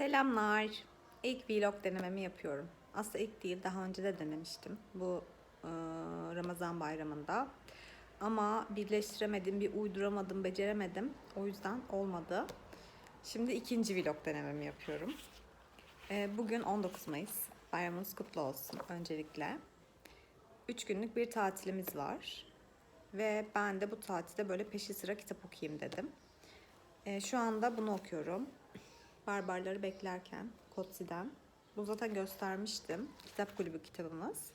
Selamlar. İlk vlog denememi yapıyorum. Aslında ilk değil, daha önce de denemiştim. Bu e, Ramazan bayramında. Ama birleştiremedim, bir uyduramadım, beceremedim. O yüzden olmadı. Şimdi ikinci vlog denememi yapıyorum. E, bugün 19 Mayıs. Bayramınız kutlu olsun öncelikle. 3 günlük bir tatilimiz var. Ve ben de bu tatilde böyle peşi sıra kitap okuyayım dedim. E, şu anda bunu okuyorum. Barbarları beklerken Kotsi'den. Bu zaten göstermiştim. Kitap kulübü kitabımız.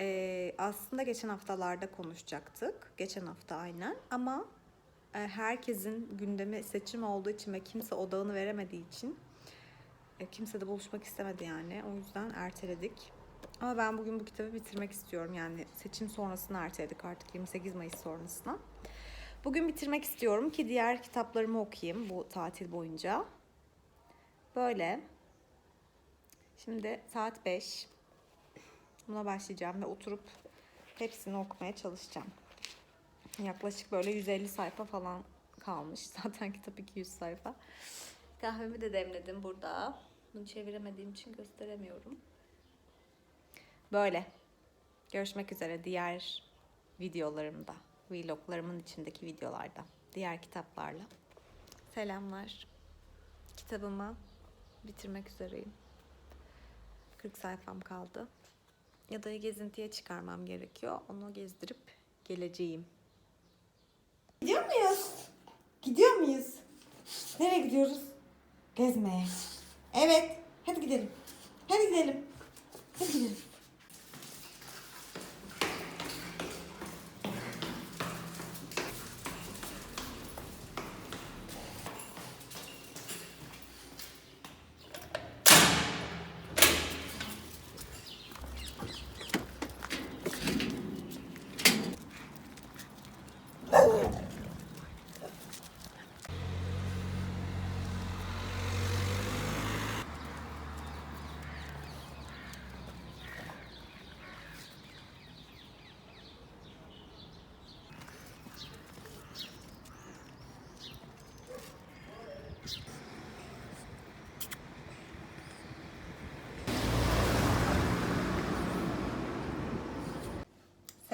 Ee, aslında geçen haftalarda konuşacaktık. Geçen hafta aynen. Ama e, herkesin gündemi seçim olduğu için ve kimse odağını veremediği için e, kimse de buluşmak istemedi yani. O yüzden erteledik. Ama ben bugün bu kitabı bitirmek istiyorum. Yani seçim sonrasını erteledik artık 28 Mayıs sonrasına. Bugün bitirmek istiyorum ki diğer kitaplarımı okuyayım bu tatil boyunca. Böyle. Şimdi saat 5. Buna başlayacağım ve oturup hepsini okumaya çalışacağım. Yaklaşık böyle 150 sayfa falan kalmış. Zaten kitap 200 sayfa. Kahvemi de demledim burada. Bunu çeviremediğim için gösteremiyorum. Böyle. Görüşmek üzere diğer videolarımda. Vloglarımın içindeki videolarda. Diğer kitaplarla. Selamlar. Kitabımı bitirmek üzereyim. 40 sayfam kaldı. Ya da gezintiye çıkarmam gerekiyor. Onu gezdirip geleceğim. Gidiyor muyuz? Gidiyor muyuz? Nereye gidiyoruz? Gezmeye. Evet. Hadi gidelim. Hadi gidelim. Hadi gidelim.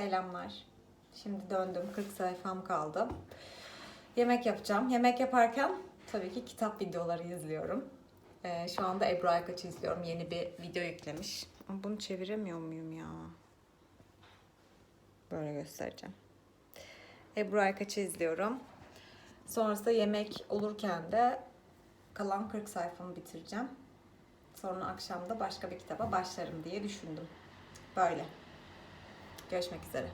Selamlar. Şimdi döndüm. 40 sayfam kaldı. Yemek yapacağım. Yemek yaparken tabii ki kitap videoları izliyorum. Ee, şu anda Ebru Aykaç'ı izliyorum. Yeni bir video yüklemiş. Bunu çeviremiyor muyum ya? Böyle göstereceğim. Ebru Aykaç'ı izliyorum. Sonrasında yemek olurken de kalan 40 sayfamı bitireceğim. Sonra akşam da başka bir kitaba başlarım diye düşündüm. Böyle. Görüşmek üzere.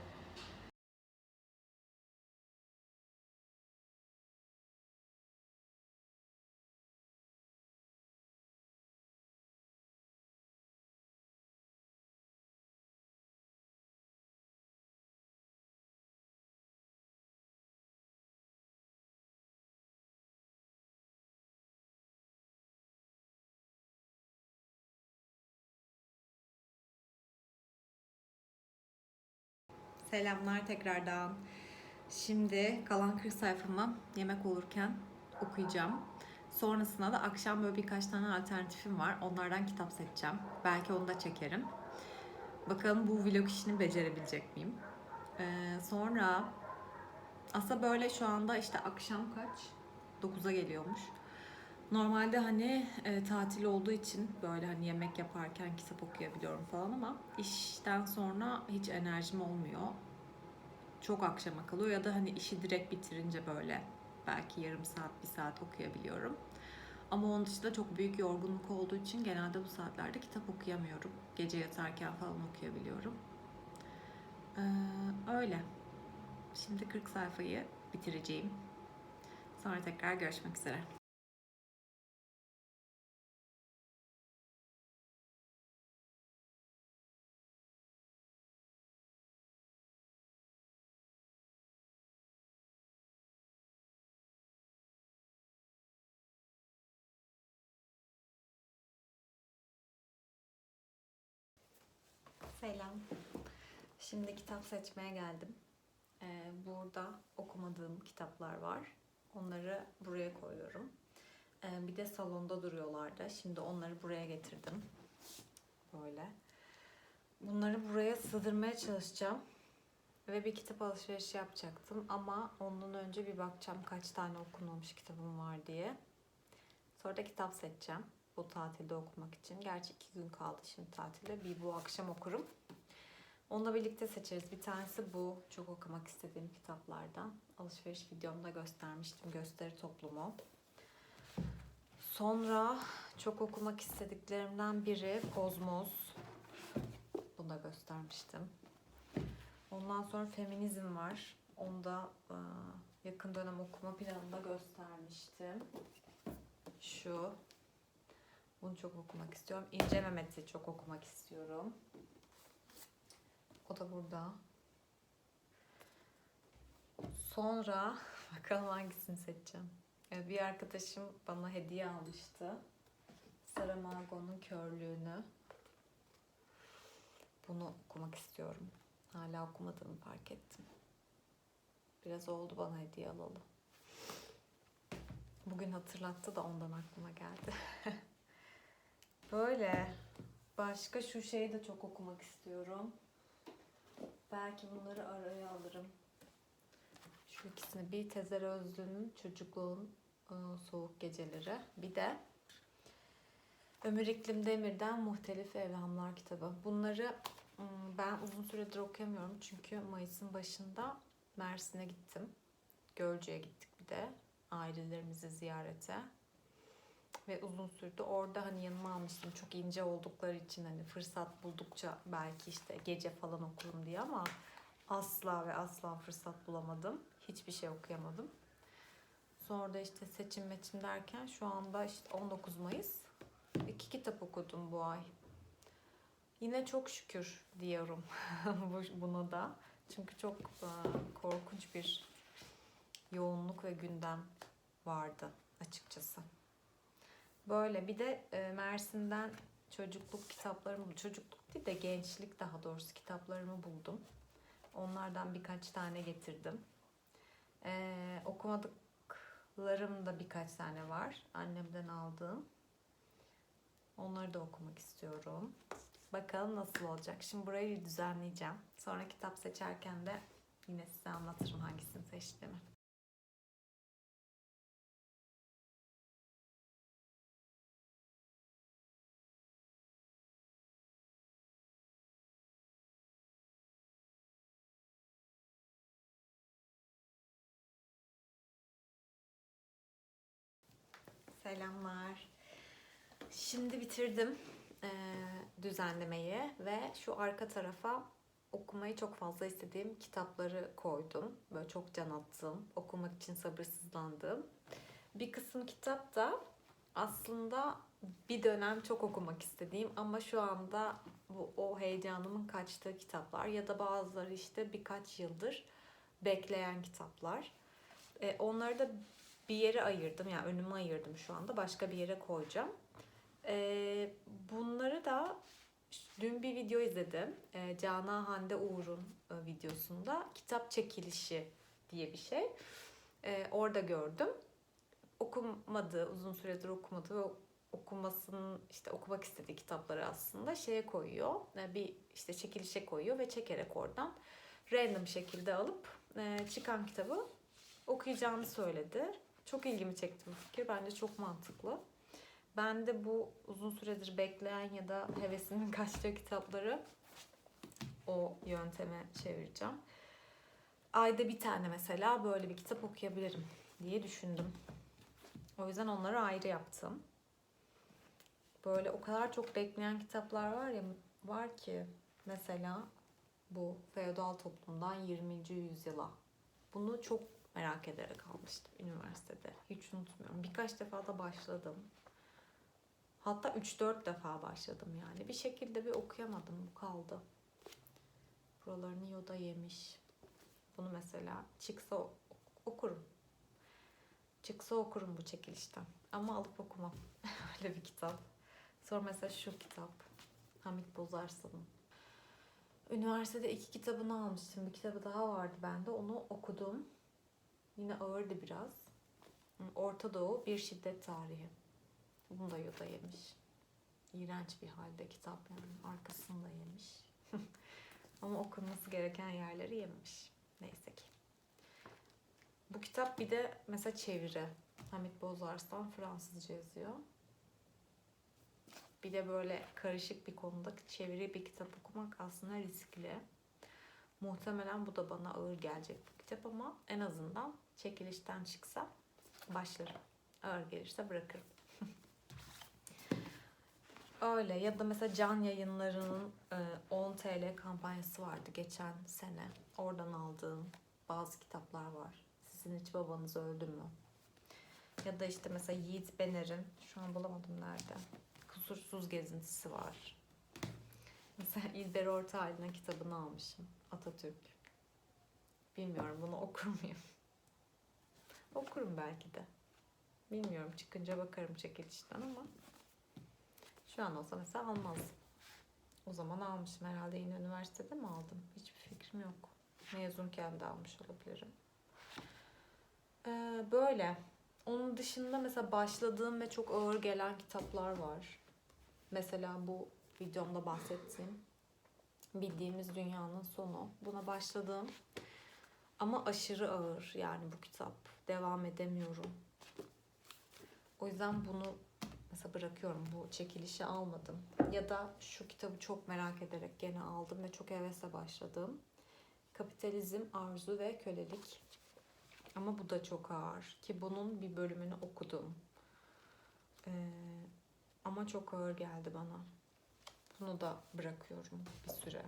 Selamlar tekrardan. Şimdi kalan 40 sayfamı yemek olurken okuyacağım. Sonrasında da akşam böyle birkaç tane alternatifim var. Onlardan kitap seçeceğim. Belki onu da çekerim. Bakalım bu vlog işini becerebilecek miyim? Ee, sonra aslında böyle şu anda işte akşam kaç? 9'a geliyormuş. Normalde hani e, tatil olduğu için böyle hani yemek yaparken kitap okuyabiliyorum falan ama işten sonra hiç enerjim olmuyor. Çok akşama kalıyor ya da hani işi direkt bitirince böyle belki yarım saat, bir saat okuyabiliyorum. Ama onun dışında çok büyük yorgunluk olduğu için genelde bu saatlerde kitap okuyamıyorum. Gece yatarken falan okuyabiliyorum. Ee, öyle. Şimdi 40 sayfayı bitireceğim. Sonra tekrar görüşmek üzere. Selam. Şimdi kitap seçmeye geldim. Ee, burada okumadığım kitaplar var. Onları buraya koyuyorum. Ee, bir de salonda duruyorlardı. Şimdi onları buraya getirdim. Böyle. Bunları buraya sığdırmaya çalışacağım. Ve bir kitap alışverişi yapacaktım ama ondan önce bir bakacağım kaç tane okunmamış kitabım var diye. Sonra da kitap seçeceğim bu tatilde okumak için. Gerçi iki gün kaldı şimdi tatilde. Bir bu akşam okurum. Onunla birlikte seçeriz. Bir tanesi bu. Çok okumak istediğim kitaplardan. Alışveriş videomda göstermiştim. Gösteri toplumu. Sonra çok okumak istediklerimden biri Kozmos. Bunu da göstermiştim. Ondan sonra feminizm var. Onu da e, yakın dönem okuma planında göstermiştim. Şu. Bunu çok okumak istiyorum. İnce Mehmet'i çok okumak istiyorum. O da burada. Sonra bakalım hangisini seçeceğim. Bir arkadaşım bana hediye almıştı. Saramago'nun körlüğünü. Bunu okumak istiyorum. Hala okumadığımı fark ettim. Biraz oldu bana hediye alalı. Bugün hatırlattı da ondan aklıma geldi. Böyle. Başka şu şeyi de çok okumak istiyorum. Belki bunları araya alırım. Şu ikisini. Bir Tezer Özlü'nün Çocukluğun e, Soğuk Geceleri. Bir de Ömür İklim Demir'den Muhtelif Evhamlar kitabı. Bunları ben uzun süredir okuyamıyorum. Çünkü Mayıs'ın başında Mersin'e gittim. Gölcük'e gittik bir de. Ailelerimizi ziyarete. Ve uzun sürdü. Orada hani yanıma almıştım. Çok ince oldukları için hani fırsat buldukça belki işte gece falan okurum diye ama asla ve asla fırsat bulamadım. Hiçbir şey okuyamadım. Sonra da işte seçim meçim derken şu anda işte 19 Mayıs. iki kitap okudum bu ay. Yine çok şükür diyorum bu- buna da. Çünkü çok e, korkunç bir yoğunluk ve gündem vardı açıkçası. Böyle bir de e, Mersin'den çocukluk kitaplarımı, çocukluk değil de gençlik daha doğrusu kitaplarımı buldum. Onlardan birkaç tane getirdim. Ee, okumadıklarım da birkaç tane var. Annemden aldığım. Onları da okumak istiyorum. Bakalım nasıl olacak. Şimdi burayı düzenleyeceğim. Sonra kitap seçerken de yine size anlatırım hangisini seçtiğimi. Selamlar. Şimdi bitirdim eee, düzenlemeyi ve şu arka tarafa okumayı çok fazla istediğim kitapları koydum. Böyle çok can attım. Okumak için sabırsızlandım. Bir kısım kitap da aslında bir dönem çok okumak istediğim ama şu anda bu o heyecanımın kaçtığı kitaplar ya da bazıları işte birkaç yıldır bekleyen kitaplar. E, onları da bir yere ayırdım. Yani önüme ayırdım şu anda. Başka bir yere koyacağım. Ee, bunları da dün bir video izledim. Ee, Cana Hande Uğur'un e, videosunda kitap çekilişi diye bir şey. Ee, orada gördüm. Okumadı, uzun süredir okumadı ve okumasının işte okumak istediği kitapları aslında şeye koyuyor. Ee, bir işte çekilişe koyuyor ve çekerek oradan random şekilde alıp e, çıkan kitabı okuyacağını söyledi. Çok ilgimi çekti bu fikir. Bence çok mantıklı. Ben de bu uzun süredir bekleyen ya da hevesinin kaçtığı kitapları o yönteme çevireceğim. Ayda bir tane mesela böyle bir kitap okuyabilirim diye düşündüm. O yüzden onları ayrı yaptım. Böyle o kadar çok bekleyen kitaplar var ya var ki mesela bu feodal toplumdan 20. yüzyıla. Bunu çok merak ederek almıştım üniversitede. Hiç unutmuyorum. Birkaç defa da başladım. Hatta 3-4 defa başladım yani. Bir şekilde bir okuyamadım. Bu kaldı. Buralarını yoda yemiş. Bunu mesela çıksa okurum. Çıksa okurum bu çekilişten. Ama alıp okumam. Öyle bir kitap. Sonra mesela şu kitap. Hamit Bozarslan'ın. Üniversitede iki kitabını almıştım. Bir kitabı daha vardı bende. Onu okudum. Yine ağırdı biraz. Orta Doğu Bir Şiddet Tarihi. Bunu da Yoda yemiş. İğrenç bir halde kitap yani. Arkasını yemiş. Ama okunması gereken yerleri yememiş. Neyse ki. Bu kitap bir de mesela çeviri. Hamit Bozarslan Fransızca yazıyor. Bir de böyle karışık bir konuda çeviri bir kitap okumak aslında riskli. Muhtemelen bu da bana ağır gelecek kitap ama en azından çekilişten çıksa başlarım. Ağır gelirse bırakırım. Öyle ya da mesela Can Yayınları'nın e, 10 TL kampanyası vardı geçen sene. Oradan aldığım bazı kitaplar var. Sizin hiç babanız öldü mü? Ya da işte mesela Yiğit Bener'in, şu an bulamadım nerede, Kusursuz Gezintisi var. Mesela İlber Ortaylı'nın kitabını almışım. Atatürk. Bilmiyorum bunu okur muyum? Okurum belki de. Bilmiyorum çıkınca bakarım çekilişten ama şu an olsa mesela almazdım. O zaman almışım herhalde yine üniversitede mi aldım? Hiçbir fikrim yok. Mezunken de almış olabilirim. Ee, böyle. Onun dışında mesela başladığım ve çok ağır gelen kitaplar var. Mesela bu videomda bahsettiğim Bildiğimiz Dünyanın Sonu. Buna başladım. Ama aşırı ağır yani bu kitap. Devam edemiyorum. O yüzden bunu mesela bırakıyorum. Bu çekilişi almadım. Ya da şu kitabı çok merak ederek gene aldım ve çok hevesle başladım. Kapitalizm, Arzu ve Kölelik. Ama bu da çok ağır. Ki bunun bir bölümünü okudum. Ee, ama çok ağır geldi bana. Bunu da bırakıyorum bir süre.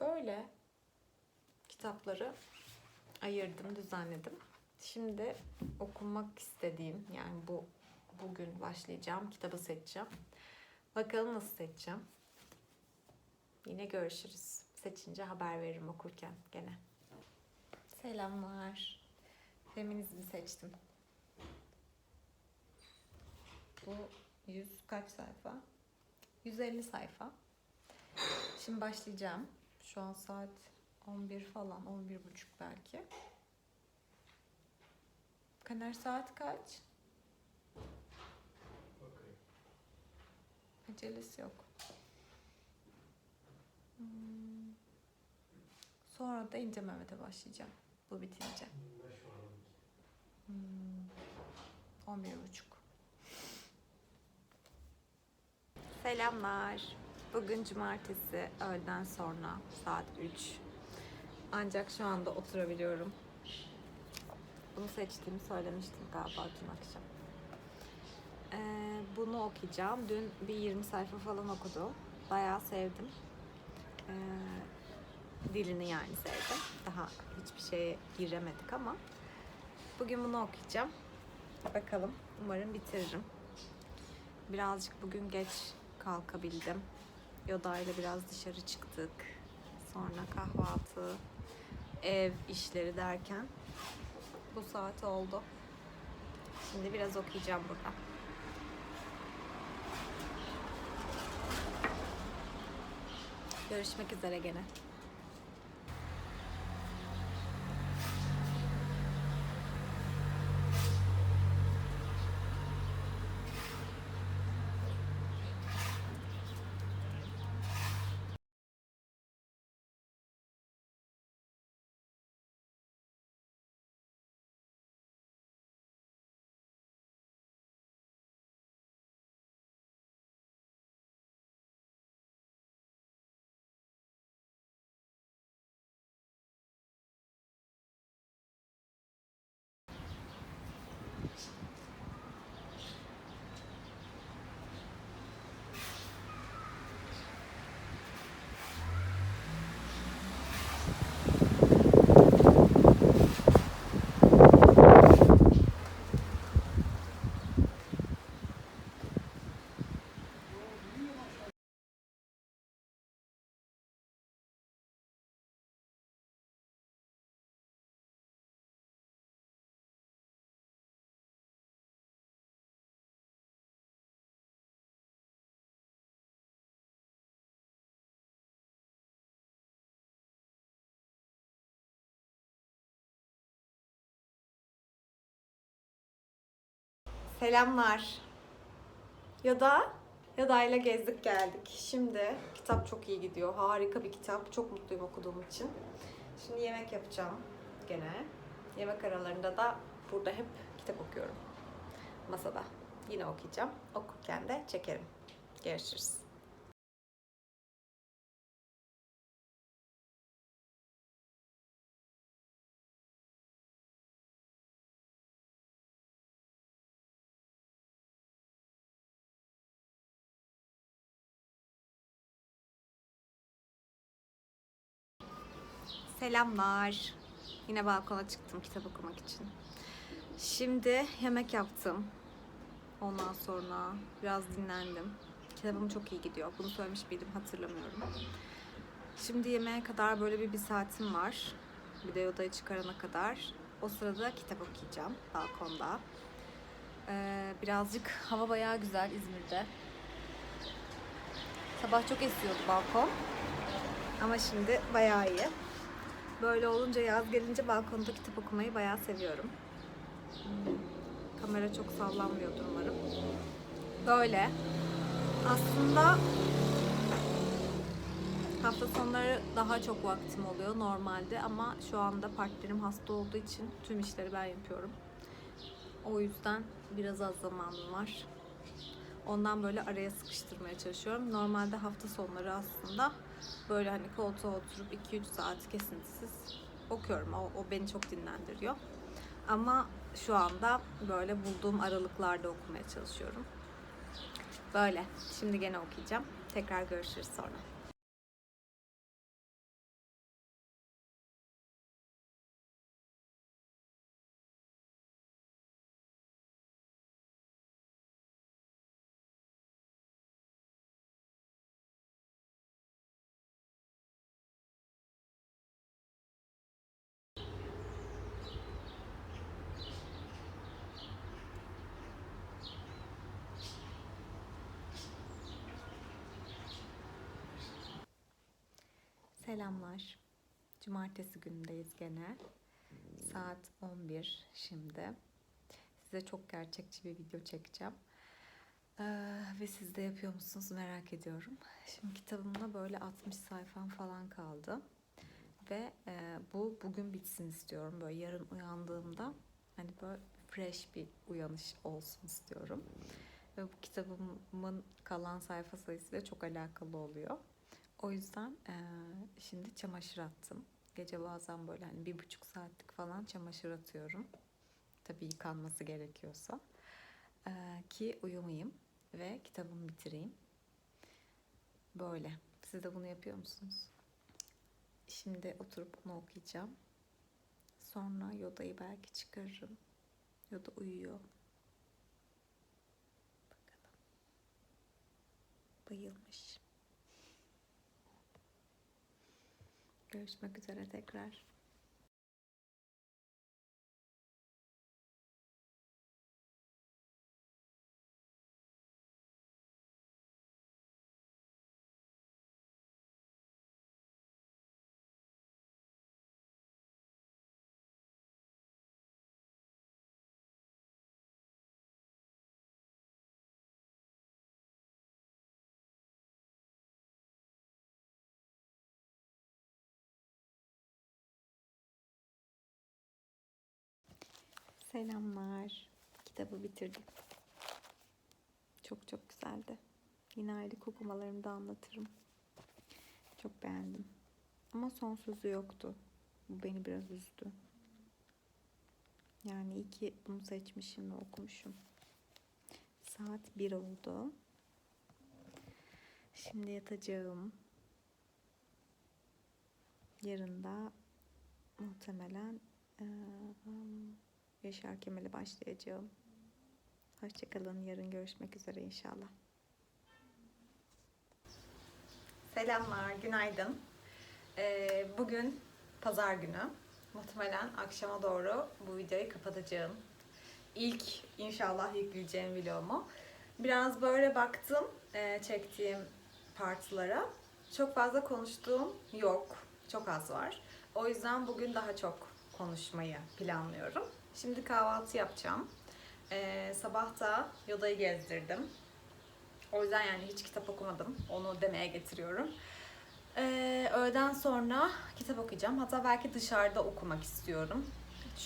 Böyle kitapları ayırdım, düzenledim. Şimdi okumak istediğim yani bu bugün başlayacağım kitabı seçeceğim. Bakalım nasıl seçeceğim. Yine görüşürüz. Seçince haber veririm okurken gene. Selamlar. Feminizmi seçtim. Bu 100 kaç sayfa? 150 sayfa. Şimdi başlayacağım. Şu an saat 11 falan, 11 buçuk belki. Kaner saat kaç? Acelesi yok. Hmm. Sonra da İnce Mehmet'e başlayacağım. Bu bitince. Hmm. 11 buçuk. Selamlar. Bugün cumartesi öğleden sonra saat 3. Ancak şu anda oturabiliyorum. Bunu seçtiğimi söylemiştim galiba dün akşam. Ee, bunu okuyacağım. Dün bir 20 sayfa falan okudum. Bayağı sevdim. Ee, dilini yani sevdim. Daha hiçbir şeye giremedik ama bugün bunu okuyacağım. Bakalım. Umarım bitiririm. Birazcık bugün geç kalkabildim. Yoda ile biraz dışarı çıktık. Sonra kahvaltı, ev işleri derken bu saat oldu. Şimdi biraz okuyacağım burada. Görüşmek üzere gene. Selamlar. Yoda. Yoda ile gezdik geldik. Şimdi kitap çok iyi gidiyor. Harika bir kitap. Çok mutluyum okuduğum için. Şimdi yemek yapacağım gene. Yemek aralarında da burada hep kitap okuyorum. Masada. Yine okuyacağım. Okurken de çekerim. Görüşürüz. Selamlar. Yine balkona çıktım kitap okumak için. Şimdi yemek yaptım. Ondan sonra biraz dinlendim. Kitabım çok iyi gidiyor. Bunu söylemiş miydim hatırlamıyorum. Şimdi yemeğe kadar böyle bir, bir saatim var. Bir de odayı çıkarana kadar. O sırada kitap okuyacağım balkonda. Ee, birazcık hava bayağı güzel İzmir'de. Sabah çok esiyordu balkon. Ama şimdi bayağı iyi. Böyle olunca yaz gelince balkonda kitap okumayı bayağı seviyorum. Kamera çok sallanmıyordur umarım. Böyle. Aslında hafta sonları daha çok vaktim oluyor normalde ama şu anda partnerim hasta olduğu için tüm işleri ben yapıyorum. O yüzden biraz az zamanım var. Ondan böyle araya sıkıştırmaya çalışıyorum. Normalde hafta sonları aslında böyle hani koltuğa oturup 2-3 saat kesintisiz okuyorum. O, o beni çok dinlendiriyor. Ama şu anda böyle bulduğum aralıklarda okumaya çalışıyorum. Böyle. Şimdi gene okuyacağım. Tekrar görüşürüz sonra. Selamlar. Cumartesi günündeyiz gene. Saat 11 şimdi. Size çok gerçekçi bir video çekeceğim. Ee, ve siz de yapıyor musunuz merak ediyorum. Şimdi kitabımda böyle 60 sayfam falan kaldı. Ve e, bu bugün bitsin istiyorum. Böyle yarın uyandığımda hani böyle fresh bir uyanış olsun istiyorum. Ve bu kitabımın kalan sayfa sayısıyla çok alakalı oluyor. O yüzden eee, şimdi çamaşır attım. Gece bazen böyle hani bir buçuk saatlik falan çamaşır atıyorum. Tabii yıkanması gerekiyorsa. Eee, ki uyumayayım ve kitabımı bitireyim. Böyle. Siz de bunu yapıyor musunuz? Şimdi oturup onu okuyacağım. Sonra Yoda'yı belki çıkarırım. Yoda uyuyor. Bakalım. Bayılmış. Görüşmek üzere tekrar. Selamlar. Kitabı bitirdim. Çok çok güzeldi. Yine aylık okumalarımı da anlatırım. Çok beğendim. Ama son sözü yoktu. Bu beni biraz üzdü. Yani iyi ki bunu seçmişim ve okumuşum. Saat 1 oldu. Şimdi yatacağım. Yarın da muhtemelen eee, Yaşar Kemal'e başlayacağım. Hoşçakalın. Yarın görüşmek üzere inşallah. Selamlar, günaydın. Ee, bugün pazar günü. Muhtemelen akşama doğru bu videoyu kapatacağım. İlk inşallah yükleyeceğim vlogumu. Biraz böyle baktım e, çektiğim partılara. Çok fazla konuştuğum yok. Çok az var. O yüzden bugün daha çok konuşmayı planlıyorum. Şimdi kahvaltı yapacağım. Ee, sabah da Yoda'yı gezdirdim. O yüzden yani hiç kitap okumadım. Onu demeye getiriyorum. Ee, öğleden sonra kitap okuyacağım. Hatta belki dışarıda okumak istiyorum.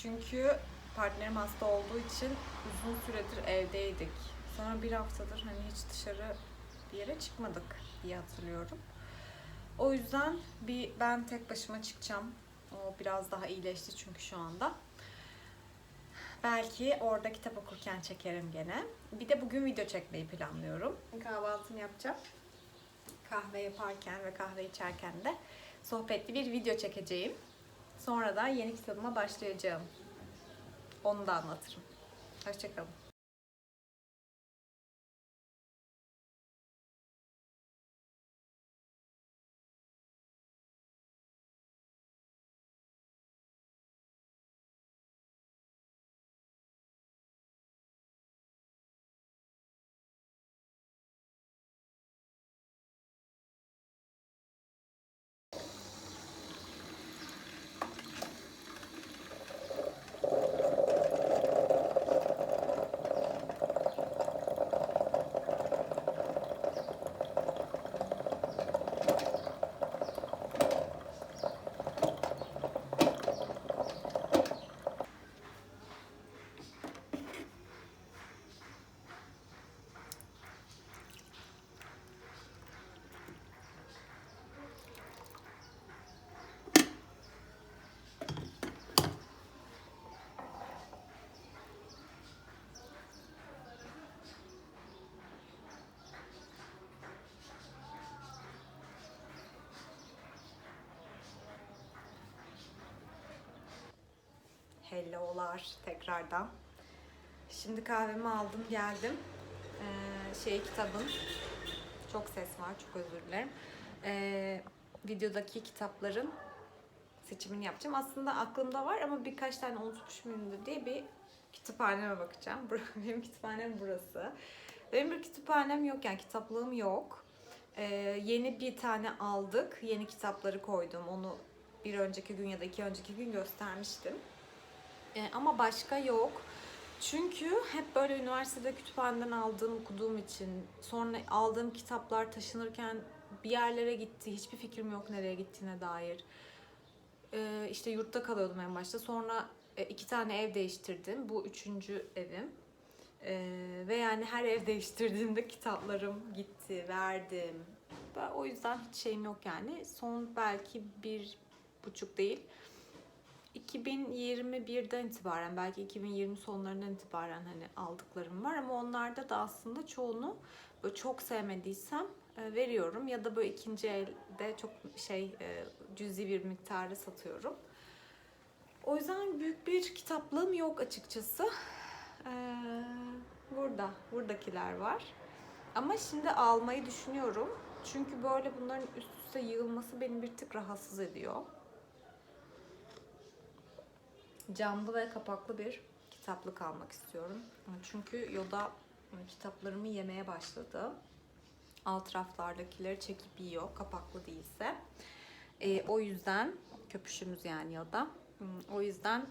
Çünkü partnerim hasta olduğu için uzun süredir evdeydik. Sonra bir haftadır hani hiç dışarı bir yere çıkmadık diye hatırlıyorum. O yüzden bir ben tek başıma çıkacağım. O biraz daha iyileşti çünkü şu anda. Belki orada kitap okurken çekerim gene. Bir de bugün video çekmeyi planlıyorum. Kahvaltımı yapacağım. Kahve yaparken ve kahve içerken de sohbetli bir video çekeceğim. Sonra da yeni kitabıma başlayacağım. Onu da anlatırım. Hoşçakalın. Hello'lar tekrardan. Şimdi kahvemi aldım geldim. Ee, şey kitabın çok ses var çok özür dilerim. Ee, videodaki kitapların seçimini yapacağım. Aslında aklımda var ama birkaç tane unutmuş muyumdur diye bir kütüphaneme bakacağım. Benim kütüphanem burası. Benim bir kütüphanem yok yani kitaplığım yok. Ee, yeni bir tane aldık. Yeni kitapları koydum. Onu bir önceki gün ya da iki önceki gün göstermiştim. E, ama başka yok. Çünkü hep böyle üniversitede kütüphaneden aldığım, okuduğum için sonra aldığım kitaplar taşınırken bir yerlere gitti. Hiçbir fikrim yok nereye gittiğine dair. E, işte yurtta kalıyordum en başta. Sonra e, iki tane ev değiştirdim. Bu üçüncü evim. E, ve yani her ev değiştirdiğimde kitaplarım gitti, verdim. Ben o yüzden hiç şeyim yok yani. Son belki bir buçuk değil. 2021'den itibaren belki 2020 sonlarından itibaren hani aldıklarım var ama onlarda da aslında çoğunu böyle çok sevmediysem e, veriyorum ya da böyle ikinci elde çok şey e, cüzi bir miktarı satıyorum. O yüzden büyük bir kitaplığım yok açıkçası. Ee, burada, buradakiler var. Ama şimdi almayı düşünüyorum. Çünkü böyle bunların üst üste yığılması beni bir tık rahatsız ediyor camlı ve kapaklı bir kitaplık almak istiyorum. Çünkü Yoda kitaplarımı yemeye başladı. Alt raflardakileri çekip yiyor kapaklı değilse. Ee, o yüzden köpüşümüz yani Yoda. Hmm, O yüzden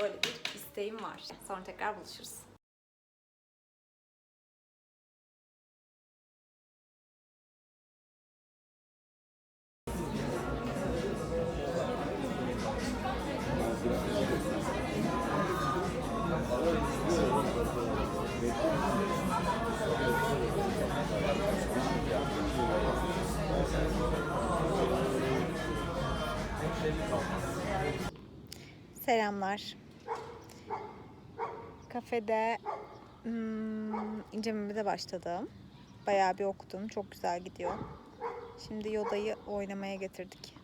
öyle bir isteğim var. Sonra tekrar buluşuruz. Selamlar. Kafede hmm, incelemede başladım. Bayağı bir okudum. Çok güzel gidiyor. Şimdi Yoda'yı oynamaya getirdik.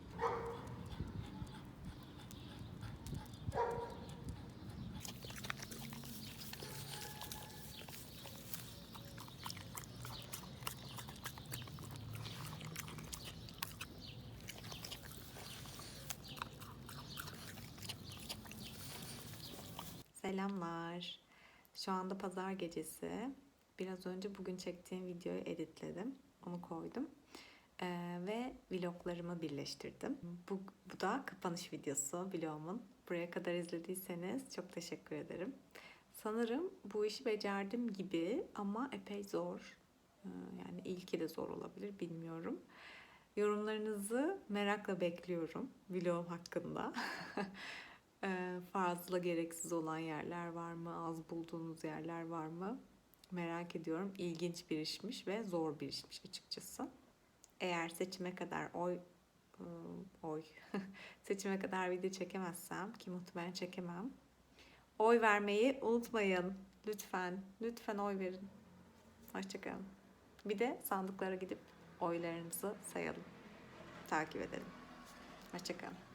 Selamlar. Şu anda pazar gecesi. Biraz önce bugün çektiğim videoyu editledim. Onu koydum. Ee, ve vloglarımı birleştirdim. Bu, bu da kapanış videosu vlogumun. Buraya kadar izlediyseniz çok teşekkür ederim. Sanırım bu işi becerdim gibi ama epey zor. Ee, Yani ilki de zor olabilir bilmiyorum. Yorumlarınızı merakla bekliyorum vlogum hakkında. Ee, Fazla gereksiz olan yerler var mı? Az bulduğunuz yerler var mı? Merak ediyorum. İlginç bir işmiş ve zor bir işmiş açıkçası. Eğer seçime kadar oy ıı, oy seçime kadar video çekemezsem ki muhtemelen çekemem. Oy vermeyi unutmayın. Lütfen, lütfen oy verin. Hoşçakalın. Bir de sandıklara gidip oylarınızı sayalım. Takip edelim. Hoşçakalın.